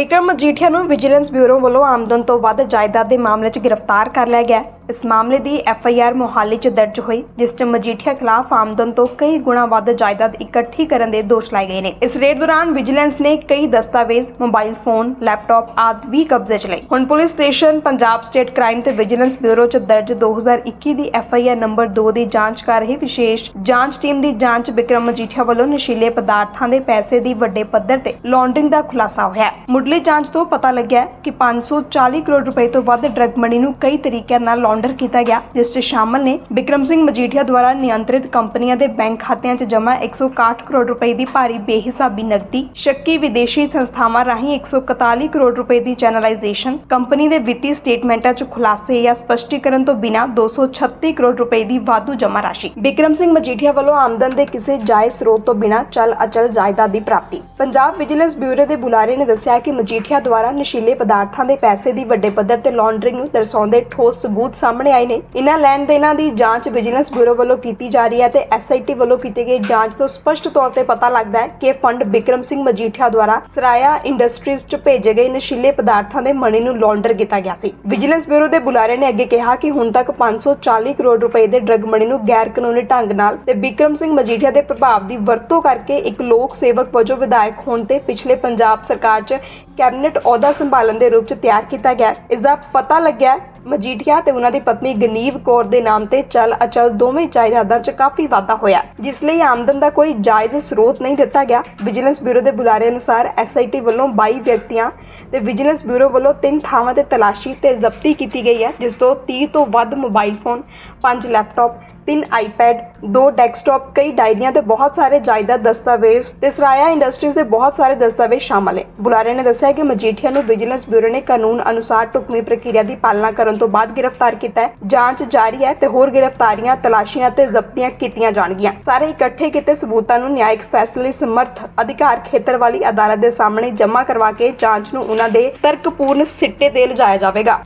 ਬਿਕਰਮ ਮਜੀਠੀਆ ਨੂੰ vigilance bureau ਵੱਲੋਂ ਆਮਦਨ ਤੋਂ ਵੱਧ ਜਾਇਦਾਦ ਦੇ ਮਾਮਲੇ 'ਚ ਗ੍ਰਿਫਤਾਰ ਕਰ ਲਿਆ ਗਿਆ ਇਸ ਮਾਮਲੇ ਦੀ ਐਫ ਆਈ ਆਰ ਮੋਹਾਲੀ 'ਚ ਦਰਜ ਹੋਈ, ਜਿਸ 'ਚ ਮਜੀਠੀਆ ਖਿਲਾਫ ਆਮਦਨ ਤੋਂ ਕਈ ਗੁਣਾ ਵੱਧ ਜਾਇਦਾਦ ਇਕੱਠੀ ਕਰਨ ਦੇ ਦੋਸ਼ ਲਾਏ ਗਏ ਨੇ। ਇਸ ਰੇਡ ਦੌਰਾਨ ਵਿਜੀਲੈਂਸ ਨੇ ਕਈ ਦਸਤਾਵੇਜ਼, ਮੋਬਾਈਲ ਫੋਨ, ਲੈਪਟਾਪ ਆਦਿ ਵੀ ਕਬਜ਼ੇ 'ਚ ਲਏ। ਹੁਣ police station, Punjab state crime ਤੇ ਵਿਜੀਲੈਂਸ ਬਿਊਰੋ 'ਚ ਦਰਜ 2021 ਦੀ ਐਫ ਆਈ ਆਰ ਨੰਬਰ 2 ਦੀ ਜਾਂਚ ਕਰ ਰਹੀ ਵਿਸ਼ੇਸ਼ ਜਾਂਚ ਟੀਮ ਦੀ ਜਾਂਚ ਬਿਕਰਮ ਮਜੀਠੀਆ ਵੱਲੋਂ ਨਸ਼ੀਲੇ ਪਦਾਰਥਾਂ ਦੇ ਪੈਸੇ ਦੀ ਵੱਡੇ ਪੱਧਰ ਤੇ ਲਾਂਡਰਿੰਗ ਦਾ ਖੁਲਾਸਾ ਹੋਇਆ। ਹੈ ਮੁੱਢਲੀ ਜਾਂਚ ਤੋਂ ਪਤਾ ਲੱਗਿਆ ਹੈ ਕਿ 540 ਕਰੋੜ ਰੁਪਏ ਤੋਂ ਵੱਧ ਡਰੱਗ ਮਨੀ ਨੂੰ ਕਈ ਤਰੀਕਿਆਂ ਨਾਲ ਲਾਂਡਰ ਕੀਤਾ ਗਿਆ, ਜਿਸ 'ਚ ਸ਼ਾਮਲ ਨੇ ਬਿਕਰਮ ਸਿੰਘ ਮਜੀਠੀਆ ਦੁਆਰਾ ਨਿਯੰਤਰਿਤ ਕੰਪਨੀਆਂ ਦੇ ਬੈਂਕ ਖਾਤਿਆਂ 'ਚ ਜਮ੍ਹਾਂ 161 ਕਰੋੜ ਰੁਪਏ ਦੀ ਭਾਰੀ ਬੇਹਿਸਾਬੀ ਨਕਦੀ, ਸ਼ੱਕੀ ਵਿਦੇਸ਼ੀ ਸੰਸਥਾਵਾਂ ਰਾਹੀਂ 141 ਕਰੋੜ ਰੁਪਏ ਦੀ ਚੈਨਲਾਈਜੇਸ਼ਨ ਕੰਪਨੀ ਦੇ ਵਿੱਤੀ ਸਟੇਟਮੈਂਟਾਂ 'ਚ ਖੁਲਾਸੇ ਜਾਂ ਸਪਸ਼ਟੀਕਰਨ ਤੋਂ ਬਿਨਾਂ 236 ਕਰੋੜ ਰੁਪਏ ਦੀ ਵਾਧੂ ਜਮ੍ਹਾਂ ਰਾਸ਼ੀ। ਬਿਕਰਮ ਸਿੰਘ ਮਜੀਠੀਆ ਵੱਲੋਂ ਆਮਦਨ ਦੇ ਕਿਸੇ ਜਾਇਜ਼ ਸਰੋਤ ਤੋਂ ਬਿਨਾਂ ਚਲ ਅਚਲ ਜਾਇਦਾਦ ਦੀ ਪ੍ਰਾਪਤੀ। ਪੰਜਾਬ ਵਿਜੀਲੈਂਸ ਬਿਊਰੋ ਦੇ ਬੁਲਾਰੇ ਨੇ ਦੱਸਿਆ ਕਿ ਮਜੀਠੀਆ ਦੁਆਰਾ ਨਸ਼ੀਲੇ ਪਦਾਰਥਾਂ ਦੇ ਪੈਸੇ ਦੀ ਵੱਡੇ ਪੱਧਰ ਤੇ ਲਾਂਡਰਿੰਗ ਨੂੰ ਦਰਸਾਉਂਦੇ ਠੋਸ ਸਬੂਤ ਸਾਹਮਣੇ ਆਏ ਨੇ ਇਨ੍ਹਾਂ ਲੈਣ ਦੇਣਾਂ ਦੀ ਜਾਂਚ ਵਿਜੀਲੈਂਸ ਬਿਊਰੋ ਵੱਲੋਂ ਕੀਤੀ ਜਾ ਰਹੀ ਹੈ ਤੇ ਐਸਆਈਟੀ ਵੱਲੋਂ ਕੀਤੀ ਗਈ ਜਾਂਚ ਤੋਂ ਸਪਸ਼ਟ ਤੌਰ ਤੇ ਪਤਾ ਲੱਗਦਾ ਹੈ ਕਿ ਫੰਡ ਬਿਕਰਮ ਸਿੰਘ ਮਜੀਠੀਆ ਦੁਆਰਾ ਸਰਾਇਆ ਇੰਡਸਟਰੀਜ਼ 'ਚ ਭੇਜੇ ਗਏ ਨਸ਼ੀਲੇ ਪਦਾਰਥਾਂ ਦੇ ਮਣੀ ਨੂੰ ਲਾਂਡਰ ਕੀਤਾ ਗਿਆ ਸੀ ਵਿਜੀਲੈਂਸ ਬਿਊਰੋ ਦੇ ਬੁਲਾਰੇ ਨੇ ਅੱਗੇ ਕਿਹਾ ਕਿ ਹੁਣ ਤੱਕ 540 ਕਰੋੜ ਰੁਪਏ ਦੇ ਡਰੱਗ ਮਣੀ ਨੂੰ ਗੈਰ ਕਾਨੂੰਨੀ ਢੰਗ ਨਾਲ ਤੇ ਬਿਕਰਮ ਸਿੰਘ ਮਜੀਠੀਆ ਦੇ ਪ੍ਰਭਾਵ ਦੀ ਵਰਤੋਂ ਕਰਕੇ ਇੱਕ ਲੋਕ ਸੇਵਕ ਵਜੋਂ ਵਿਧਾਇਕ ਹੋਣ ਤੇ ਪਿਛਲੇ ਪੰਜਾਬ ਸਰਕਾਰ 'ਚ ਕੈਬਨਿਟ ਅਹੁਦਾ ਸੰਭਾਲਣ ਦੇ ਰੂਪ 'ਚ ਤਿਆਰ ਕੀਤਾ ਗਿਆ ਹੈ। ਇਸ ਦਾ ਪਤਾ ਲੱਗਿਆ ਮਜੀਠੀਆ ਤੇ ਉਹਨਾਂ ਦੀ ਪਤਨੀ ਗਨੀਵ ਕੌਰ ਦੇ ਨਾਮ ਤੇ ਚੱਲ ਅਚਲ ਦੋਵੇਂ ਜਾਇਦਾਦਾਂ 'ਚ ਕਾਫੀ ਵਾਧਾ ਹੋਇਆ, ਜਿਸ ਲਈ ਆਮਦਨ ਦਾ ਕੋਈ ਜਾਇਜ਼ ਸਰੋਤ ਨਹੀਂ ਦਿੱਤਾ ਗਿਆ। ਵਿਜੀਲੈਂਸ ਬਿਊਰੋ ਦੇ ਬੁਲਾਰੇ ਅਨੁਸਾਰ ਐਸਆਈਟੀ ਵੱਲੋਂ 22 ਵਿਅਕਤੀਆਂ ਤੇ ਵਿਜੀਲੈਂਸ ਬਿਊਰੋ ਵੱਲੋਂ ਤਿੰਨ ਥਾਵਾਂ ਤੇ ਤਲਾਸ਼ੀ ਤੇ ਜ਼ਬਤੀ ਕੀਤੀ ਗਈ ਹੈ, ਜਿਸ ਤੋਂ 30 ਤੋਂ ਵੱਧ ਮੋਬਾਈਲ ਫੋਨ 5 ਲੈਪਟਾਪ, ਤਿੰਨ ਆਈਪੈਡ, ਦੋ ਡੈਸਕਟਾਪ, ਕਈ ਡਾਇਰੀਆਂ ਤੇ ਬਹੁਤ ਸਾਰੇ ਜਾਇਦਾਦ ਦਸਤਾਵੇਜ਼ ਤੇ ਸਰਾਇਆ ਇੰਡਸਟਰੀਜ਼ ਦੇ ਬਹੁਤ ਸਾਰੇ ਦਸਤਾਵੇਜ਼ ਸ਼ਾਮਲ ਹੈ ਬੁਲਾਰੇ ਨੇ ਦੱਸਿਆ ਕਿ ਮਜੀਠੀਆ ਨੂੰ ਵਿਜੀਲੈਂਸ ਬਿਊਰੋ ਨੇ ਕਾਨੂੰਨ ਅਨੁਸਾਰ ਢੁਕਵੀਂ ਪ੍ਰਕਿਰਿਆ ਦੀ ਪਾਲਣਾ ਕਰਨ ਤੋਂ ਬਾਅਦ ਗ੍ਰਿਫਤਾਰ ਕੀਤਾ ਹੈ। ਜਾਂਚ ਜਾਰੀ ਹੈ ਤੇ ਹੋਰ ਗ੍ਰਿਫਤਾਰੀਆਂ, ਤਲਾਸ਼ੀਆਂ ਤੇ ਜ਼ਬਤੀਆਂ ਕੀਤੀਆਂ ਜਾਣਗੀਆਂ। ਸਾਰੇ ਇਕੱਠੇ ਕੀਤੇ ਸਬੂਤਾਂ ਨੂੰ ਨਿਆਇਕ ਫੈਸਲੇ ਸਮਰਥ ਅਧਿਕਾਰ ਖੇਤਰ ਵਾਲੀ ਅਦਾਲਤ ਦੇ ਸਾਹਮਣੇ ਜਮ੍ਹਾਂ ਕਰਵਾ ਕੇ ਜਾਂਚ ਨੂੰ ਉਹਨਾਂ ਦੇ ਤਰਕਪੂਰਨ ਸਿੱਟੇ ਤੇ ਲਿਜਾਇਆ ਜਾਵੇਗਾ।